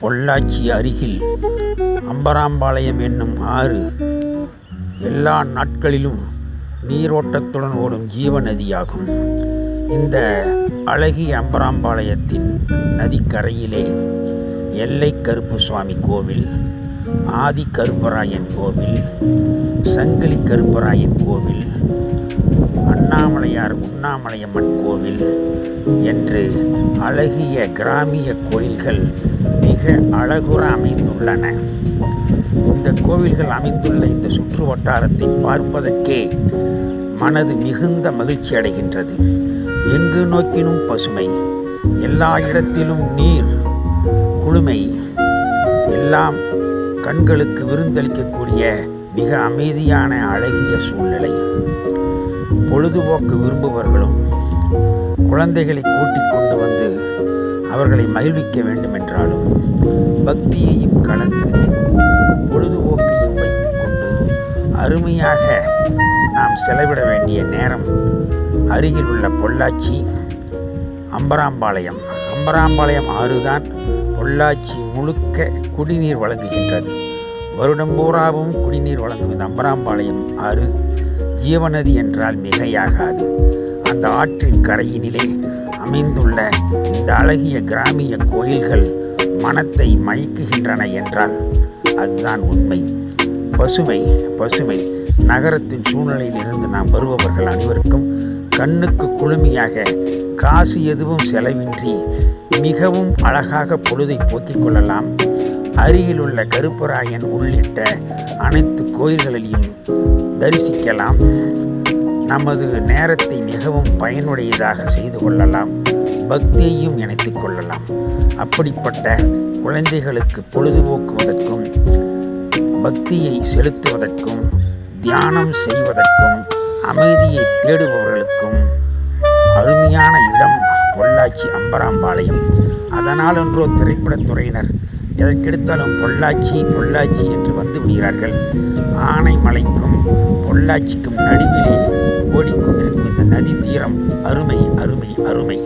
பொள்ளாச்சி அருகில் அம்பராம்பாளையம் என்னும் ஆறு எல்லா நாட்களிலும் நீரோட்டத்துடன் ஓடும் ஜீவ நதியாகும். இந்த அழகிய அம்பராம்பாளையத்தின் நதிக்கரையிலே எல்லை கருப்பு சுவாமி கோவில் ஆதி கருப்பராயன் கோவில் சங்கிலி கருப்பராயன் கோவில் அண்ணாமலையார் உண்ணாமலையம்மன் கோவில் என்று அழகிய கிராமிய கோயில்கள் மிக அழகுற அமைந்துள்ளன. இந்த கோவில்கள் அமைந்துள்ள இந்த சுற்று வட்டாரத்தை பார்ப்பதற்கே மனது மிகுந்த மகிழ்ச்சி அடைகின்றது. எங்கு நோக்கினும் பசுமை எல்லா இடத்திலும் நீர் குளுமை எல்லாம் கண்களுக்கு விருந்தளிக்கக்கூடிய மிக அமைதியான அழகிய சூழ்நிலை. பொழுதுபோக்கு விரும்புபவர்களும் குழந்தைகளை கூட்டிக் கொண்டு வந்து அவர்களை மகிழ்விக்க வேண்டுமென்றாலும் பக்தியையும் கலந்து பொழுதுபோக்கையும் வைத்துக்கொண்டு அருமையாக நாம் செலவிட வேண்டிய நேரம் அருகில் உள்ள பொள்ளாச்சி அம்பராம்பாளையம். அம்பராம்பாளையம் ஆறுதான் பொள்ளாச்சி முழுக்க குடிநீர் வழங்குகின்றது. வருடம் பூராவும் குடிநீர் வழங்கும் இந்த அம்பராம்பாளையம் ஆறு ஜீவநதி என்றால் மிகையாகாது. அந்த ஆற்றின் கரையினிலே அமைந்துள்ள இந்த அழகிய கிராமிய கோயில்கள் மனத்தை மயக்குகின்றன என்றால் அதுதான் உண்மை. பசுமை பசுமை. நகரத்தின் சூழ்நிலையிலிருந்து நாம் வருபவர்கள் அனைவருக்கும் கண்ணுக்கு குளுமையாக காசு எதுவும் செலவின்றி மிகவும் அழகாக பொழுதை போக்கிக் கொள்ளலாம். அருகிலுள்ள கருப்பராயன் உள்ளிட்ட அனைத்து கோயில்களிலையும் தரிசிக்கலாம். நமது நேரத்தை மிகவும் பயனுடையதாக செய்து கொள்ளலாம். பக்தியையும் இணைத்து கொள்ளலாம். அப்படிப்பட்ட குழந்தைகளுக்கு பொழுதுபோக்குவதற்கும் பக்தியை செலுத்துவதற்கும் தியானம் செய்வதற்கும் அமைதியை தேடுபவர்களுக்கும் அருமையான இடம் பொள்ளாச்சி அம்பராம்பாளையம். அதனால் ஒன்றோ திரைப்படத்துறையினர் எதற்கெடுத்தாலும் பொள்ளாச்சி பொள்ளாச்சி என்று வந்து விடுகிறார்கள். ஆனைமலைக்கும் பொள்ளாச்சிக்கும் நடுவிலே ஓடிக்கொண்டிருக்கும் இந்த நதி தீரம் அருமை அருமை அருமை.